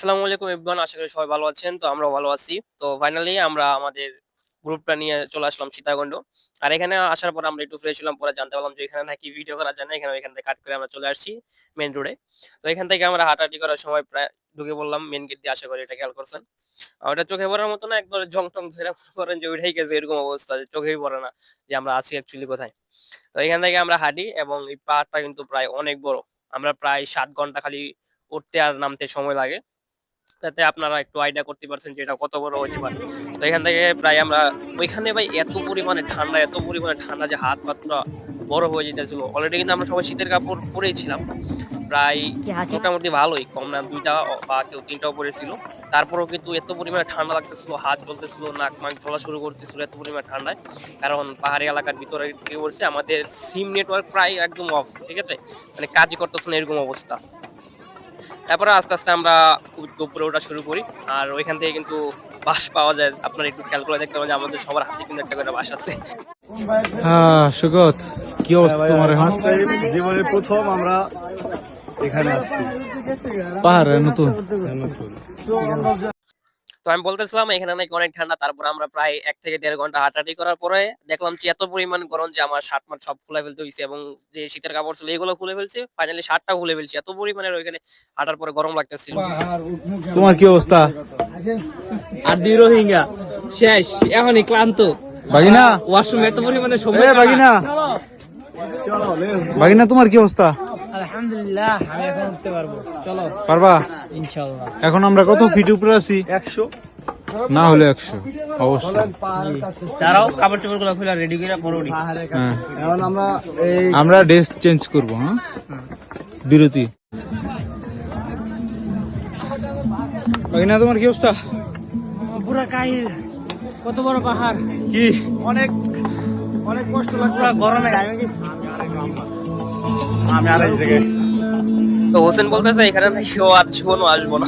আসসালামু আলাইকুম এভরিওয়ান আশা করি সবাই ভালো আছেন, তো আমরা ভালো আছি। তো ফাইনালি আমরা আমাদের গ্রুপটা নিয়ে চলে আসলাম সীতাকুণ্ড। আর এখানে আসার পর আমরা একটু ফ্রেশ হলাম, পরে জানতে পারলাম যে এখানে নাকি ভিডিও করা যায় না, এখানে এখান থেকে কাট করে আমরা চলে আসছি মেন রোডে তো এখান থেকে আমরা হাঁটাহাঁটি করার সময় প্রায় ঢুকে বললাম মেন গেট দিয়ে, আশা করি এটা খেয়াল করছেন। ওটা চোখে পড়ার মতো না, একবার জং টং ধরে করেন যে ওইটাই গেছে, এরকম অবস্থা যে চোখেই পড়ে না যে আমরা আছি অ্যাকচুয়ালি কোথায়। তো এখান থেকে আমরা হাঁটি এবং এই পাহাড়টা কিন্তু প্রায় অনেক বড়। আমরা প্রায় সাত ঘণ্টা খালি উঠতে আর নামতে সময় লাগে। তাতে আপনারা একটু আইডিয়া করতে পারছেন যে এটা কত বড় হতে পারে। তো এখান থেকে প্রায় আমরা ওইখানে ভাই এত পরিমাণে ঠান্ডা এত পরিমাণে ঠান্ডা যে হাত পা পুরো বড় হয়ে যেতেছিল। অলরেডি কিন্তু আমরা সবাই শীতের কাপড় পরেই ছিলাম। প্রায় মোটামুটি ভালোই কম না দুইটা বা কেউ তিনটাও পরেছিল। তারপরেও কিন্তু এত পরিমাণে ঠান্ডা লাগতেছিল হাত জ্বলতেছিল নাক মাক চলা শুরু করতেছিল এত পরিমাণে ঠান্ডায়। কারণ পাহাড়ি এলাকার ভিতরে কি করছে আমাদের সিম নেটওয়ার্ক প্রায় একদম অফ ঠিক আছে? মানে কাজই করতেছে না এরকম অবস্থা। তারপরে আস্তে আস্তে আমরা উপ- উপরে ওঠা শুরু করি। আর ওইখান থেকে কিন্তু বাস পাওয়া যায়। আপনারা একটু খেয়াল করে দেখতে পাবেন যে আমাদের সবার হাতে কিন্তু একটা করে বাস আছে। হ্যাঁ সুগত কি অবস্থা তোমার এখন? জীবনে প্রথম আমরা এখানে আসছি। পাহাড়ে নতুন। তো আমি বলতেছিলাম এখানে নাকি অনেক ঠান্ডা। তারপর আমরা প্রায় এক থেকে দেড় ঘণ্টা হাঁটাহাঁটি করার পরে দেখলাম যে এত পরিমাণ গরম যে আমার শার্ট মাট সব খুলে ফেলতে হয়েছে এবং যে শীতের কাপড় ছিল এগুলো খুলে ফেলছে ফাইনালি শার্টটা খুলে ফেলছি। এত পরিমাণের ওইখানে হাঁটার পরে গরম লাগতেছিল। তোমার কি অবস্থা? আর দুই রোহিঙ্গা। শেষ এখনই ক্লান্ত। বাগিনা? ওয়াশরুম এত পরিমাণে সময় বাগিনা। বাগিনা তোমার কি অবস্থা? আলহামদুলিল্লাহ আমি এখন উঠতে পারব। চলো। পারবা? ইনশাল্লাহ এখন আমরা কত ফিট উপরে আছি? একশো। না হলে একশো। অবশ্যই। তারাও কাপড় চোপড়গুলো খুলে রেডি করে পরোনি হ্যাঁ। এখন আমরা এই আমরা ড্রেস চেঞ্জ করব হ্যাঁ? বিরতি। বাগিনা তোমার কি অবস্থা? পুরা কাহিল কত বড় পাহাড়। কি? অনেক অনেক কষ্ট লাগবে গরমে আমি কি আমি আর তো হোসেন বলতেছে এখানে নাকি ও আর জীবনও আসবো না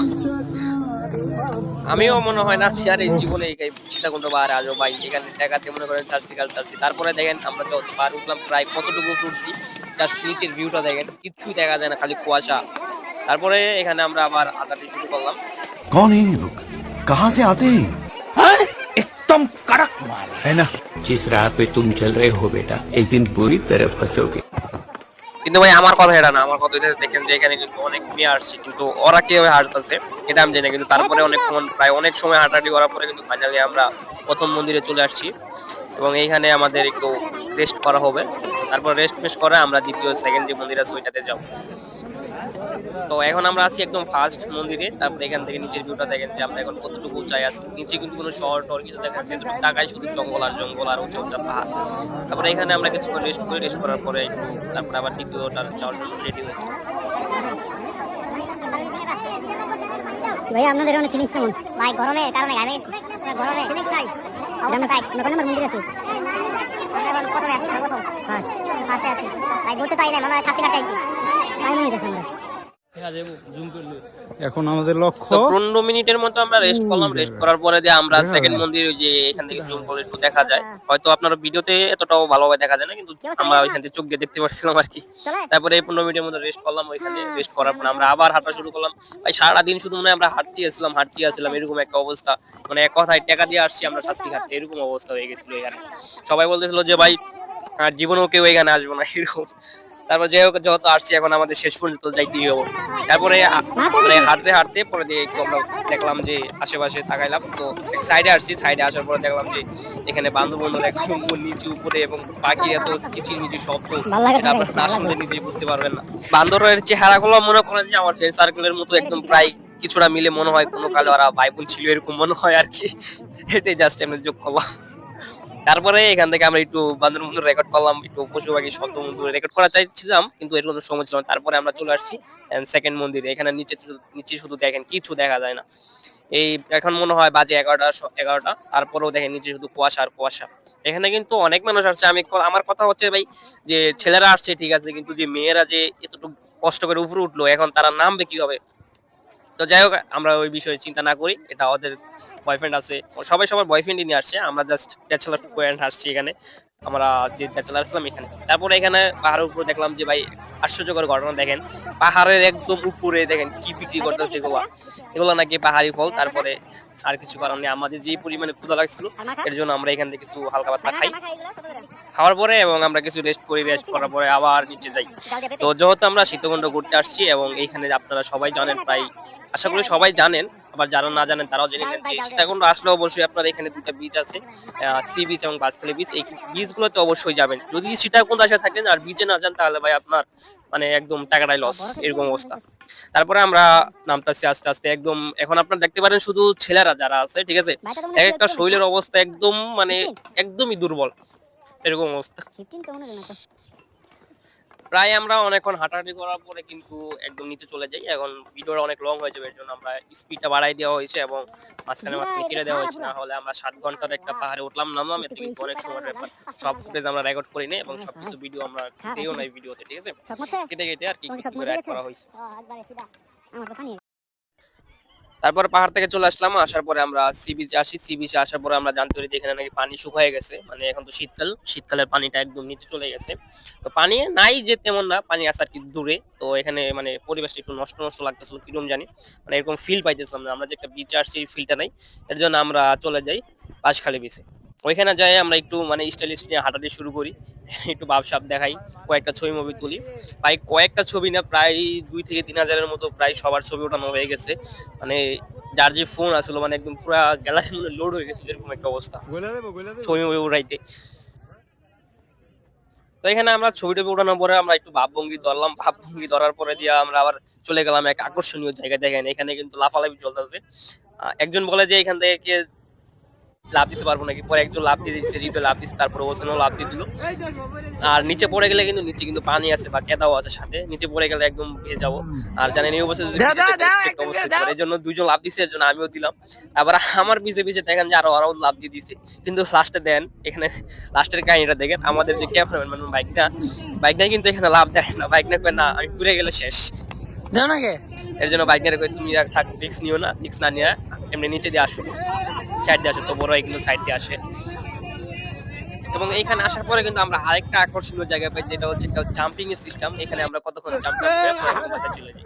আমিও মনে হয় না আমি আর এই জীবনে এই সীতাকুণ্ড পাহাড়ে আসবো ভাই এখানে টাকাতে মনে করেন চাষতে কাজ চাষছি তারপরে দেখেন আমরা তো পাহাড় উঠলাম প্রায় কতটুকু উঠছি জাস্ট নিচের ভিউটা দেখেন কিচ্ছুই দেখা যায় না খালি কুয়াশা তারপরে এখানে আমরা আবার হাঁটাতে শুরু করলাম कौन है ये लोग कहाँ से आते हैं তাই না जिस राह पे तुम चल रहे हो बेटा एक दिन पूरी तरह फंसोगे কিন্তু ভাই, আমার কথা এটা না, আমার কথা এটা দেখেন যে এখানে কিন্তু অনেক মেয়ে আসছে, কিন্তু ওরা কীভাবে হাঁটতেছে এটা আমি জানি কিন্তু তারপরে অনেকক্ষণ প্রায় অনেক সময় হাঁটাহাঁটি করার পরে কিন্তু ফাইনালি আমরা প্রথম মন্দিরে চলে আসছি। এবং এইখানে আমাদের একটু রেস্ট করা হবে। তারপর রেস্ট ফেস্ট করে আমরা দ্বিতীয় সেকেন্ড যে মন্দির আছে, ওইটাতে যাব। তো এখন আমরা আছি একদম ফার্স্ট মন্দিরে তারপরে এখান থেকে নিচের ভিউটা দেখেন যে আমরা এখন কতটুকু উঁচাই আছি। নিচে কিন্তু কোনো শহর টর কিছু দেখা যাচ্ছে। টাকায় শুধু জঙ্গল আর জঙ্গল আর উঁচা উঁচা পাহাড়। তারপরে এখানে আমরা কিছুক্ষণ রেস্ট করি রেস্ট করার পরে একটু তারপরে আবার দ্বিতীয়টা যাওয়ার জন্য রেডি হয়েছি ভাই আপনাদের অনেক ফিলিংস কেমন ভাই গরমে কারণে আমি গরমে ফিলিংস নাই। অবস্থা তাই। আমরা কোন নম্বর মন্দিরে আছি আমরা প্রথমে আছি প্রথম ফার্স্ট ফার্স্টে আছি। ভাই ঘুরতে তাই না মনে সাথে কাটাইছি তাই আমরা এখন আমাদের লক্ষ্য পনেরো মিনিটের মতো আমরা রেস্ট করলাম। রেস্ট করার পরে যে আমরা সেকেন্ড মন্দির যে এখান থেকে জুম করে একটু দেখা যায়। হয়তো আপনার ভিডিওতে এতটাও ভালোভাবে দেখা যায় না কিন্তু আমরা ওইখান থেকে চোখ দিয়ে দেখতে পাচ্ছিলাম আর কি। তারপরে এই পনেরো মিনিটের মধ্যে রেস্ট করলাম ওইখানে রেস্ট করার পর আমরা আবার হাঁটা শুরু করলাম। ভাই সারাদিন শুধু মনে হয় আমরা হাঁটতে আসছিলাম হাঁটতে আসছিলাম এরকম একটা অবস্থা। মানে এক কথায় টাকা দিয়ে আসছি আমরা শাস্তি খাটতে এরকম অবস্থা হয়ে গেছিল এখানে। সবাই বলতেছিল যে ভাই আর জীবনেও কেউ এখানে আসব না এরকম। তারপর যে হোক যত আসছি এখন আমাদের শেষ পর্যন্ত যাইতেই হব তারপরে মানে হাঁটতে হাঁটতে পরে দিয়ে একটু আমরা দেখলাম যে আশেপাশে তাকাইলাম। তো সাইডে আসছি সাইডে আসার পরে দেখলাম যে এখানে বান্ধব বান্ধবন্ধুর একদম নিচে উপরে এবং পাখি এত কিচির মিচির শব্দ এটা আপনারা না শুনলে নিজেই বুঝতে পারবেন না। বান্দরের চেহারাগুলো মনে করেন যে আমার ফ্রেন্ড সার্কেলের মতো একদম প্রায় কিছুটা মিলে মনে হয় কোনো কালে ওরা ভাই বোন ছিল এরকম মনে হয় আর কি। এটাই জাস্ট আমি যোগ করলাম তারপরে এখান থেকে আমরা একটু বান্দর বন্ধু রেকর্ড করলাম, একটু পশু পাখি শব্দ বন্ধু রেকর্ড করা চাইছিলাম, কিন্তু এরকম সময় ছিল তারপরে আমরা চলে আসছি সেকেন্ড মন্দিরে। এখানে নিচে নিচে শুধু দেখেন, কিছু দেখা যায় না। এই এখন মনে হয় বাজে এগারোটা এগারোটা তারপরেও দেখেন নিচে শুধু কুয়াশা আর কুয়াশা। এখানে কিন্তু অনেক মানুষ আসছে। আমি আমার কথা হচ্ছে ভাই, যে ছেলেরা আসছে, ঠিক আছে, কিন্তু যে মেয়েরা যে এতটুকু কষ্ট করে উপরে উঠল, এখন তারা নামবে কীভাবে? তো যাই হোক, আমরা ওই বিষয়ে চিন্তা না করি। এটা ওদের বয়ফ্রেন্ড আছে। সবাই সবার বয়ফ্রেন্ডই নিয়ে আসছে। আমরা জাস্ট ব্যাচেলার পয়েন্ট আসছি এখানে। আমরা যে ব্যাচেলার ছিলাম এখানে। তারপরে এখানে পাহাড়ের উপর দেখলাম যে, ভাই, আশ্চর্যকর ঘটনা দেখেন। পাহাড়ের একদম উপরে দেখেন কি বিক্রি করতেছে এগুলো। এগুলো নাকি পাহাড়ি ফল। তারপরে আর কিছু কারণে আমাদের যে পরিমাণে ক্ষুধা লাগছিল, এর জন্য আমরা এখান থেকে কিছু হালকা পাতলা খাই। খাওয়ার পরে এবং আমরা কিছু রেস্ট করি। রেস্ট করার পরে আবার নিচে যাই। তো যেহেতু আমরা শীতকুণ্ড ঘুরতে আসছি এবং এইখানে আপনারা সবাই জানেন প্রায় আশা করি সবাই জানেন, আবার যারা না জানেন তারাও জেনে নেন যে সীতাকুণ্ড আসলে অবশ্যই আপনার এখানে দুটা বিচ আছে সি বিচ এবং বাসখালী বিচ এই বিচ গুলোতে অবশ্যই যাবেন। যদি সীতাকুণ্ড আসে থাকেন আর বিচে না যান, তাহলে ভাই আপনার মানে একদম টাকাটাই লস এরকম অবস্থা। তারপরে আমরা নামতাছি আস্তে আস্তে একদম, এখন আপনারা দেখতে পারেন শুধু ছেলেরা যারা আছে, ঠিক আছে? এক একটা শরীরের অবস্থা একদম মানে একদমই দুর্বল, এরকম অবস্থা। প্রায় আমরা অনেকক্ষণ হাঁটাহাঁটি করার পরে কিন্তু একদম নিচে চলে যাই। এখন ভিডিওটা অনেক লং হয়ে যাবে এর জন্য আমরা স্পিডটা বাড়াই দেওয়া হয়েছে এবং মাঝখানে মাঝখানে কেটে দেওয়া হয়েছে। না হলে আমরা সাত ঘণ্টার একটা পাহাড়ে উঠলাম নামলাম এতে কিন্তু অনেক সময় ব্যাপার। সব ফুটেজ আমরা রেকর্ড করি নি এবং সবকিছু ভিডিও আমরা দিও নাই ভিডিওতে ঠিক আছে? কেটে কেটে আর কি করা হয়েছে। তারপর পাহাড় থেকে চলে আসলাম, আসার পরে আমরা সি আসি। সি আসার পরে আমরা জানতে পারি যে এখানে নাকি পানি শুকায় গেছে। মানে এখন তো শীতকাল, শীতকালের পানিটা একদম নিচে চলে গেছে। তো পানি নাই যে তেমন না, পানি আসার কি দূরে। তো এখানে মানে পরিবেশটা একটু নষ্ট নষ্ট লাগতেছিল, কিরম জানি। মানে এরকম ফিল পাইতেছিলাম আমরা যে একটা বিচে আসছি ফিলটা নাই। এর জন্য আমরা চলে যাই পাশখালি বিচে ওইখানে যাই আমরা একটু মানে স্টাইলিশ নিয়ে হাঁটাতে শুরু করি একটু ভাবসাব দেখাই কয়েকটা ছবি মুভি তুলি। প্রায় কয়েকটা ছবি না প্রায় দুই থেকে তিন হাজারের মতো প্রায় সবার ছবি ওঠানো হয়ে গেছে। মানে যার যে ফোন আসলো মানে একদম পুরো গ্যালারি লোড হয়ে গেছিল এরকম একটা অবস্থা। ছবি মুভি উড়াইতে। তো এখানে আমরা ছবি টবি উঠানোর পরে আমরা একটু ভাবভঙ্গি ধরলাম। ভাবভঙ্গি ধরার পরে দিয়ে আমরা আবার চলে গেলাম এক আকর্ষণীয় জায়গা দেখেন এখানে কিন্তু লাফালাফি চলতেছে। একজন বলে যে এখান থেকে কে লাভ দিতে পারব নাকি? পরে একজন লাভ দিয়ে দিচ্ছে হৃদয় লাভ দিচ্ছে তারপরে ওখানেও লাভ দিয়ে দিল। আর নিচে পড়ে গেলে কিন্তু নিচে কিন্তু পানি আছে বা কেদাও আছে সাথে। নিচে পড়ে গেলে একদম ভেজে যাব। আর জানেন এই অবস্থা। এর জন্য দুইজন লাভ দিছে এর জন্য আমিও দিলাম। আবার আমার পিছে পিছে দেখেন যে আরও আরও লাভ দিয়ে দিছে কিন্তু লাস্টে দেন এখানে লাস্টের কাহিনীটা দেখেন। আমাদের যে ক্যামেরাম্যান মানে বাইকটা বাইকটা কিন্তু এখানে লাভ দেয় না। বাইক না না আমি ঘুরে গেলে শেষ। এর জন্য বাইক নিয়ে তুমি থাক রিক্স নিও না রিক্স না নিয়ে এমনি নিচে দিয়ে আসুক সাইড দিয়ে আসুক, তো বড় এগুলো সাইড দিয়ে আসে। এবং এখানে আসার পরে কিন্তু আমরা আরেকটা আকর্ষণীয় জায়গা পাই, যেটা হচ্ছে একটা জাম্পিং এর সিস্টেম এখানে আমরা কতক্ষণ জাম্পিং চলে যাই